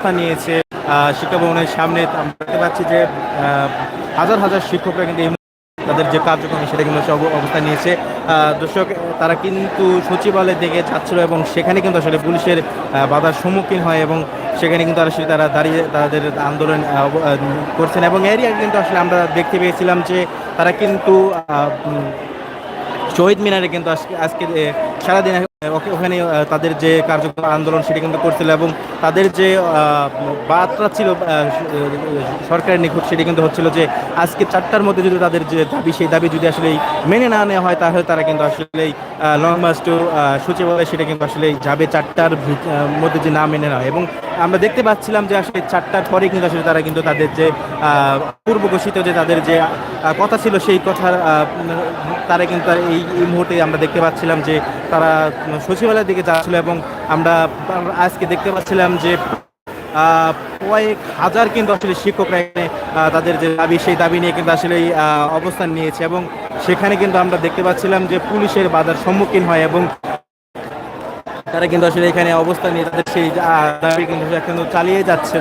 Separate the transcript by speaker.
Speaker 1: অবস্থান নিয়েছে শিক্ষা ভবনের সামনে দেখতে পাচ্ছি যে হাজার হাজার শিক্ষকরা কিন্তু তাদের যে কার্যক্রম, সেটা কিন্তু অবস্থান নিয়েছে। দর্শক, তারা কিন্তু সচিবালয়ের দিকে যাচ্ছিল এবং সেখানে কিন্তু আসলে পুলিশের বাধার সম্মুখীন হয় এবং সেখানে কিন্তু আসলে তারা দাঁড়িয়ে তাদের আন্দোলন করছেন এবং এরই আগে কিন্তু আসলে আমরা দেখতে পেয়েছিলাম যে তারা কিন্তু শহীদ মিনারে কিন্তু আজকে আজকে সারাদিন ওখানে তাদের যে কার্যক্রম আন্দোলন সেটি কিন্তু করছিল এবং তাদের যে বার্তা ছিল সরকারের নিখুঁত সেটি কিন্তু হচ্ছিল যে আজকে চারটার মধ্যে যদি তাদের যে দাবি, সেই দাবি যদি আসলে মেনে না নেওয়া হয়, তাহলে তারা কিন্তু আসলে লং মার্চ টু সচিবালয় সেটা কিন্তু আসলে যাবে চারটার মধ্যে যে না মেনে নেওয়া হয়। এবং আমরা দেখতে পাচ্ছিলাম যে আসলে চারটার পরে কিন্তু আসলে তারা কিন্তু তাদের যে পূর্ব ঘোষিত যে তাদের যে কথা ছিল সেই কথার তারা কিন্তু এই এই মুহূর্তে আমরা দেখতে পাচ্ছিলাম যে তারা সচিবালয়ের দিকে যাচ্ছিল এবং আমরা আজকে দেখতে পাচ্ছিলাম যে কয়েক হাজার কিন্তু আসলে শিক্ষকরা এখানে তাদের যে দাবি, সেই দাবি নিয়ে কিন্তু আসলে অবস্থান নিয়েছে এবং সেখানে কিন্তু আমরা দেখতে পাচ্ছিলাম যে পুলিশের বাধার সম্মুখীন হয় এবং তারা কিন্তু আসলে এখানে অবস্থান নিয়ে তাদের সেই দাবি কিন্তু চালিয়ে যাচ্ছে।